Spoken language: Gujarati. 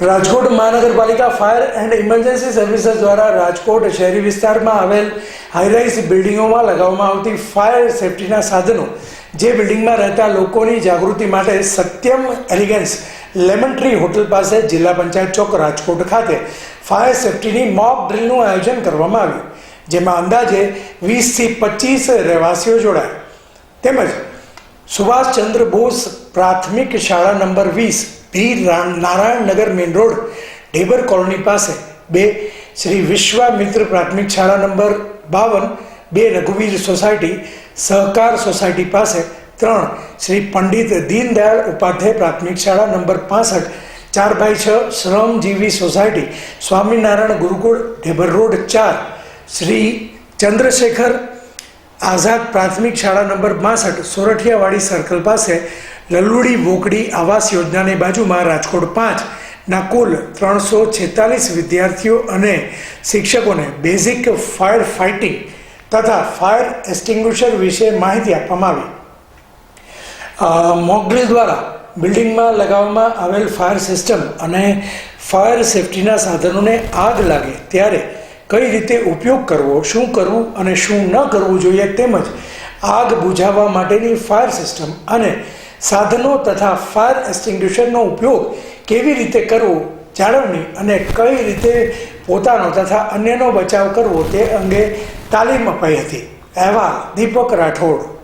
રાજકોટ મહાનગરપાલિકા ફાયર એન્ડ ઇમરજન્સી સર્વિસીસ દ્વારા રાજકોટ શહેરી વિસ્તારમાં આવેલ હાઈરાઇઝ બિલ્ડિંગોમાં લગાવવામાં આવતી ફાયર સેફટીના સાધનો, જે બિલ્ડિંગમાં રહેતા લોકોની જાગૃતિ માટે Satyam elegance lemon tree hotel પાસે જિલ્લા પંચાયત ચોક રાજકોટ ખાતે ફાયર સેફટીની મોક ડ્રીલનું આયોજન કરવામાં આવ્યું, જેમાં અંદાજે વીસથી પચીસ રહેવાસીઓ જોડાયા. તેમજ સુભાષચંદ્ર બોઝ પ્રાથમિક શાળા નંબર વીસ ભી રા- Narayannagar main road, Dhebar colony પાસે. બે, શ્રી વિશ્વામિત્ર પ્રાથમિક શાળા નંબર બાવન, બે, રઘુવીર સોસાયટી, સહકાર સોસાયટી પાસે. ત્રણ, શ્રી પંડિત દીનદયાળ ઉપાધ્યાય પ્રાથમિક શાળા નંબર પાસઠ, ચાર બાય છ, શ્રમજીવી સોસાયટી, સ્વામિનારાયણ ગુરુકુળ, ઢેબર રોડ ચાર. શ્રી ચંદ્રશેખર આઝાદ પ્રાથમિક શાળા નંબર બાસઠ, સોરઠિયાવાડી સર્કલ પાસે. લલુડી વોકડી આવાસ યોજનાની બાજુમાં રાજકોટ પાંચ ના કુલ ત્રણસો છેતાલીસ વિદ્યાર્થીઓ અને શિક્ષકોને બેઝિક ફાયર ફાઇટિંગ તથા ફાયર એક્સ્ટિંગ્વિશર વિશે માહિતી આપવામાં આવી. મોકડ્રીલ દ્વારા બિલ્ડિંગમાં લગાવવામાં આવેલ ફાયર સિસ્ટમ અને ફાયર સેફટીના સાધનોને આગ લાગે ત્યારે કઈ રીતે ઉપયોગ કરવો, શું કરવું અને શું ન કરવું જોઈએ તેમજ આગ બુઝાવવા માટેની ફાયર સિસ્ટમ અને સાધનો તથા ફાયર એક્સટિંગ્વિશરનો ઉપયોગ કેવી રીતે કરવો, જાળવણી અને કઈ રીતે પોતાનો તથા અન્યનો બચાવ કરવો તે અંગે તાલીમ અપાઈ હતી. અહેવાલ દીપક રાઠોડ.